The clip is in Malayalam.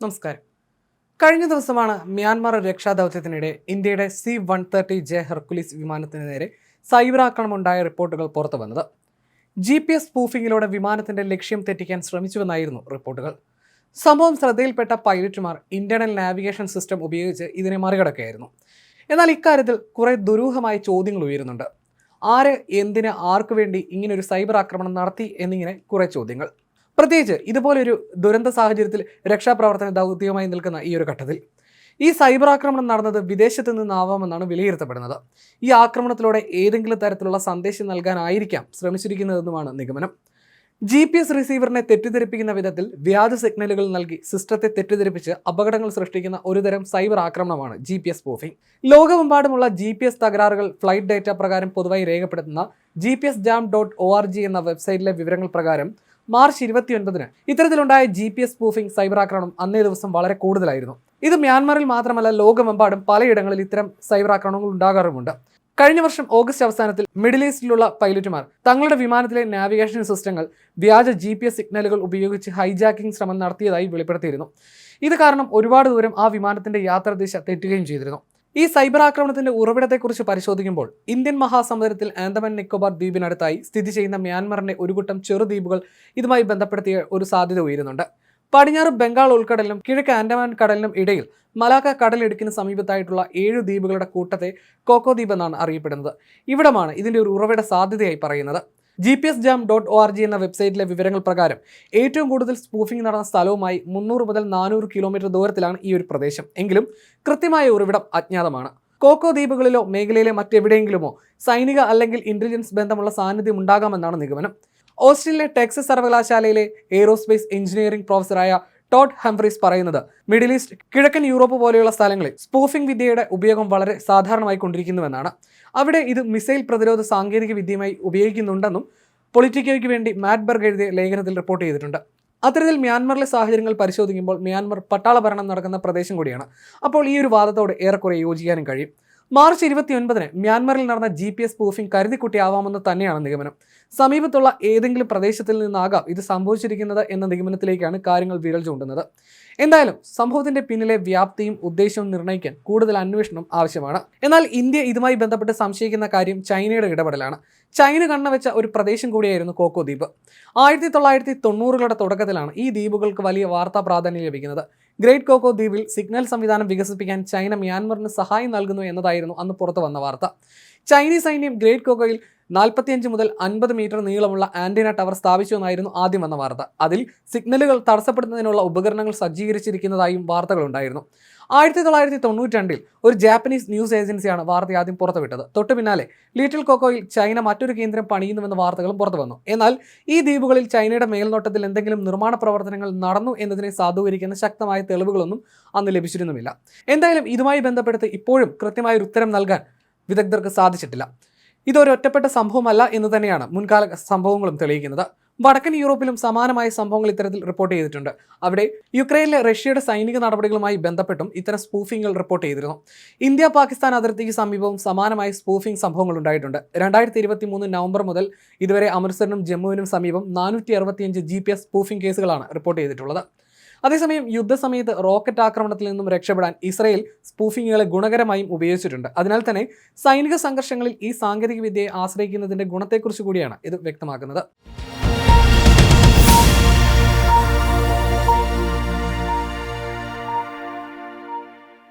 നമസ്കാരം. കഴിഞ്ഞ ദിവസമാണ് മ്യാൻമാർ രക്ഷാദൗത്യത്തിനിടെ ഇന്ത്യയുടെ C one thirty J Hercules വിമാനത്തിന് നേരെ സൈബർ ആക്രമണമുണ്ടായ റിപ്പോർട്ടുകൾ പുറത്തു വന്നത്. ജി പി എസ് സ്പൂഫിങ്ങിലൂടെ വിമാനത്തിന്റെ ലക്ഷ്യം തെറ്റിക്കാൻ ശ്രമിച്ചുവെന്നായിരുന്നു റിപ്പോർട്ടുകൾ. സംഭവം ശ്രദ്ധയിൽപ്പെട്ട പൈലറ്റുമാർ ഇന്റേണൽ നാവിഗേഷൻ സിസ്റ്റം ഉപയോഗിച്ച് ഇതിനെ മറികടക്കുകയായിരുന്നു. എന്നാൽ ഇക്കാര്യത്തിൽ കുറെ ദുരൂഹമായ ചോദ്യങ്ങൾ ഉയരുന്നുണ്ട്. ആര് എന്തിന് ആർക്കു വേണ്ടി ഇങ്ങനൊരു സൈബർ ആക്രമണം നടത്തി എന്നിങ്ങനെ കുറെ ചോദ്യങ്ങൾ. പ്രത്യേകിച്ച് ഇതുപോലൊരു ദുരന്ത സാഹചര്യത്തിൽ രക്ഷാപ്രവർത്തന ദൗത്യമായി നിൽക്കുന്ന ഈ ഒരു ഘട്ടത്തിൽ ഈ സൈബർ ആക്രമണം നടന്നത് വിദേശത്ത് നിന്നാവാമെന്നാണ് വിലയിരുത്തപ്പെടുന്നത്. ഈ ആക്രമണത്തിലൂടെ ഏതെങ്കിലും തരത്തിലുള്ള സന്ദേശം നൽകാനായിരിക്കാം ശ്രമിച്ചിരിക്കുന്നതെന്നുമാണ് നിഗമനം. ജി പി എസ് റിസീവറിനെ തെറ്റിദ്ധരിപ്പിക്കുന്ന വിധത്തിൽ വ്യാജ സിഗ്നലുകൾ നൽകി സിസ്റ്റത്തെ തെറ്റിദ്ധരിപ്പിച്ച് അപകടങ്ങൾ സൃഷ്ടിക്കുന്ന ഒരുതരം സൈബർ ആക്രമണമാണ് ജി പി എസ് സ്പൂഫിംഗ് ലോകമെമ്പാടുമുള്ള ജി പി എസ് തകരാറുകൾ ഫ്ലൈറ്റ് ഡേറ്റ പ്രകാരം പൊതുവായി രേഖപ്പെടുത്തുന്ന G P S jam dot O R G എന്ന വെബ്സൈറ്റിലെ വിവരങ്ങൾ പ്രകാരം മാർച്ച് ഇരുപത്തിയൊൻപതിന് ഇത്തരത്തിലുണ്ടായ G P S spoofing cyber ആക്രമണം അന്നേ ദിവസം വളരെ കൂടുതലായിരുന്നു. ഇത് മ്യാൻമറിൽ മാത്രമല്ല ലോകമെമ്പാടും പലയിടങ്ങളിൽ ഇത്തരം സൈബർ ആക്രമണങ്ങൾ ഉണ്ടാകാറുമുണ്ട്. കഴിഞ്ഞ വർഷം ഓഗസ്റ്റ് അവസാനത്തിൽ മിഡിൽ ഈസ്റ്റിലുള്ള പൈലറ്റുമാർ തങ്ങളുടെ വിമാനത്തിലെ നാവിഗേഷൻ സിസ്റ്റങ്ങൾ വ്യാജ ജി പി എസ് സിഗ്നലുകൾ ഉപയോഗിച്ച് ഹൈജാക്കിംഗ് ശ്രമം നടത്തിയതായി വെളിപ്പെടുത്തിയിരുന്നു. ഇത് കാരണം ഒരുപാട് ദൂരം ആ വിമാനത്തിന്റെ യാത്രാദിശ തെറ്റുകയും ചെയ്തിരുന്നു. ഈ സൈബർ ആക്രമണത്തിന്റെ ഉറവിടത്തെക്കുറിച്ച് പരിശോധിക്കുമ്പോൾ ഇന്ത്യൻ മഹാസമുദ്രത്തിൽ ആൻഡമാൻ നിക്കോബാർ ദ്വീപിനടുത്തായി സ്ഥിതി ചെയ്യുന്ന മ്യാൻമറിന്റെ ഒരു കൂട്ടം ചെറുദ്വീപുകൾ ഇതുമായി ബന്ധപ്പെടുത്തിയ ഒരു സാധ്യത ഉയരുന്നുണ്ട്. പടിഞ്ഞാറ് ബംഗാൾ ഉൾക്കടലിനും കിഴക്ക് ആൻഡമാൻ കടലിനും ഇടയിൽ മലാക്ക കടലിടുക്കിന് സമീപത്തായിട്ടുള്ള ഏഴ് ദ്വീപുകളുടെ കൂട്ടത്തെ കോക്കോ ദ്വീപ് എന്നാണ് അറിയപ്പെടുന്നത്. ഇവിടമാണ് ഇതിന്റെ ഒരു ഉറവിട സാധ്യതയായി പറയുന്നത്. G P S jam dot O R G എന്ന വെബ്സൈറ്റിലെ വിവരങ്ങൾ പ്രകാരം ഏറ്റവും കൂടുതൽ സ്പൂഫിംഗ് നടന്ന സ്ഥലവുമായി മുന്നൂറ് മുതൽ നാനൂറ് കിലോമീറ്റർ ദൂരത്തിലാണ് ഈ ഒരു പ്രദേശം. എങ്കിലും കൃത്യമായ ഉറവിടം അജ്ഞാതമാണ്. കോക്കോ ദ്വീപുകളിലോ മേഖലയിലെ മറ്റെവിടെയെങ്കിലുമോ സൈനിക അല്ലെങ്കിൽ ഇന്റലിജൻസ് ബന്ധമുള്ള സാന്നിധ്യം ഉണ്ടാകാമെന്നാണ് നിഗമനം. ഓസ്ട്രേലിയയിലെ ടെക്സസ് സർവകലാശാലയിലെ എയ്റോസ്പേസ് എഞ്ചിനീയറിംഗ് പ്രൊഫസറായ ടോഡ് ഹംഫ്രീസ് പറയുന്നത് മിഡിൽ ഈസ്റ്റ് കിഴക്കൻ യൂറോപ്പ് പോലെയുള്ള സ്ഥലങ്ങളിൽ സ്പൂഫിംഗ് വിദ്യയുടെ ഉപയോഗം വളരെ സാധാരണമായി കൊണ്ടിരിക്കുന്നുവെന്നാണ്. അവിടെ ഇത് മിസൈൽ പ്രതിരോധ സാങ്കേതിക വിദ്യയുമായി ഉപയോഗിക്കുന്നുണ്ടെന്നും പൊളിറ്റിക്കോയ്ക്ക് വേണ്ടി മാറ്റ്ബർഗ് എഴുതിയ ലേഖനത്തിൽ റിപ്പോർട്ട് ചെയ്തിട്ടുണ്ട്. അത്തരത്തിൽ മ്യാൻമറിലെ സാഹചര്യങ്ങൾ പരിശോധിക്കുമ്പോൾ മ്യാൻമർ പട്ടാള ഭരണം നടക്കുന്ന പ്രദേശം കൂടിയാണ്. അപ്പോൾ ഈ ഒരു വാദത്തോട് ഏറെക്കുറെ യോജിക്കാനും കഴിയും. മാർച്ച് ഇരുപത്തിയൊൻപതിന് മ്യാൻമറിൽ നടന്ന ജി പി എസ് സ്പൂഫിംഗ് കരുതിക്കുട്ടിയാവാമെന്ന് തന്നെയാണ് നിഗമനം. സമീപത്തുള്ള ഏതെങ്കിലും പ്രദേശത്തിൽ നിന്നാകാം ഇത് സംഭവിച്ചിരിക്കുന്നത് എന്ന നിഗമനത്തിലേക്കാണ് കാര്യങ്ങൾ വിരൽ ചൂണ്ടുന്നത്. എന്തായാലും സംഭവത്തിന്റെ പിന്നിലെ വ്യാപ്തിയും ഉദ്ദേശവും നിർണയിക്കാൻ കൂടുതൽ അന്വേഷണം ആവശ്യമാണ്. എന്നാൽ ഇന്ത്യ ഇതുമായി ബന്ധപ്പെട്ട് സംശയിക്കുന്ന കാര്യം ചൈനയുടെ ഇടപെടലാണ്. ചൈന കണ്ണുവെച്ച ഒരു പ്രദേശം കൂടിയായിരുന്നു കോക്കോ ദ്വീപ്. ആയിരത്തി തൊള്ളായിരത്തി തൊണ്ണൂറുകളുടെ തുടക്കത്തിലാണ് ഈ ദ്വീപുകൾക്ക് വലിയ വാർത്താ പ്രാധാന്യം ലഭിക്കുന്നത്. ഗ്രേറ്റ് കോക്കോ ദ്വീപിൽ സിഗ്നൽ സംവിധാനം വികസിപ്പിക്കാൻ ചൈന മ്യാൻമറിന് സഹായം നൽകുന്നു എന്നതായിരുന്നു അന്ന് പുറത്തു വന്ന വാർത്ത. ചൈനീസ് സൈന്യം ഗ്രേറ്റ് കോക്കോയിൽ നാൽപ്പത്തിയഞ്ച് മുതൽ അൻപത് മീറ്റർ നീളമുള്ള ആന്റിന ടവർ സ്ഥാപിച്ചു എന്നായിരുന്നു ആദ്യം വന്ന വാർത്ത. അതിൽ സിഗ്നലുകൾ തടസ്സപ്പെടുന്നതിനുള്ള ഉപകരണങ്ങൾ സജ്ജീകരിച്ചിരിക്കുന്നതായും വാർത്തകളുണ്ടായിരുന്നു. ആയിരത്തി തൊള്ളായിരത്തി തൊണ്ണൂറ്റി രണ്ടിൽ ഒരു ജാപ്പനീസ് ന്യൂസ് ഏജൻസിയാണ് വാർത്ത ആദ്യം പുറത്തുവിട്ടത്. തൊട്ടു പിന്നാലെ ലിറ്റിൽ കൊക്കോയിൽ ചൈന മറ്റൊരു കേന്ദ്രം പണിയുന്നുവെന്ന വാർത്തകളും പുറത്തു വന്നു എന്നാൽ ഈ ദ്വീപുകളിൽ ചൈനയുടെ മേൽനോട്ടത്തിൽ എന്തെങ്കിലും നിർമ്മാണ പ്രവർത്തനങ്ങൾ നടന്നു എന്നതിനെ സാധൂകരിക്കുന്ന ശക്തമായ തെളിവുകളൊന്നും അന്ന് ലഭിച്ചിരുന്നുമില്ല. എന്തായാലും ഇതുമായി ബന്ധപ്പെട്ട് ഇപ്പോഴും കൃത്യമായ ഒരു ഉത്തരം നൽകാൻ വിദഗ്ധർക്ക് സാധിച്ചിട്ടില്ല. ഇതൊരു ഒറ്റപ്പെട്ട സംഭവമല്ല എന്ന് തന്നെയാണ് മുൻകാല സംഭവങ്ങളും തെളിയിക്കുന്നത്. വടക്കൻ യൂറോപ്പിലും സമാനമായ സംഭവങ്ങൾ ഇത്തരത്തിൽ റിപ്പോർട്ട് ചെയ്തിട്ടുണ്ട്. അവിടെ യുക്രൈനിലെ റഷ്യയുടെ സൈനിക നടപടികളുമായി ബന്ധപ്പെട്ടും ഇത്തരം സ്പൂഫിങ്ങുകൾ റിപ്പോർട്ട് ചെയ്തിരുന്നു. ഇന്ത്യ പാകിസ്ഥാൻ അതിർത്തിക്ക് സമീപവും സമാനമായ സ്പൂഫിംഗ് സംഭവങ്ങൾ ഉണ്ടായിട്ടുണ്ട്. രണ്ടായിരത്തി ഇരുപത്തി മൂന്ന് നവംബർ മുതൽ ഇതുവരെ അമൃത്സറിനും ജമ്മുവിനും സമീപം നാനൂറ്റി അറുപത്തിയഞ്ച് ജി പി എസ് സ്പൂഫിംഗ് കേസുകളാണ് റിപ്പോർട്ട് ചെയ്തിട്ടുള്ളത്. അതേസമയം യുദ്ധസമയത്ത് റോക്കറ്റ് ആക്രമണത്തിൽ നിന്നും രക്ഷപ്പെടാൻ ഇസ്രയേൽ സ്പൂഫിങ്ങുകളെ ഗുണകരമായും ഉപയോഗിച്ചിട്ടുണ്ട്. അതിനാൽ തന്നെ സൈനിക സംഘർഷങ്ങളിൽ ഈ സാങ്കേതിക വിദ്യയെ ആശ്രയിക്കുന്നതിന്റെ ഗുണത്തെക്കുറിച്ച് കൂടിയാണ് ഇത് വ്യക്തമാക്കുന്നത്.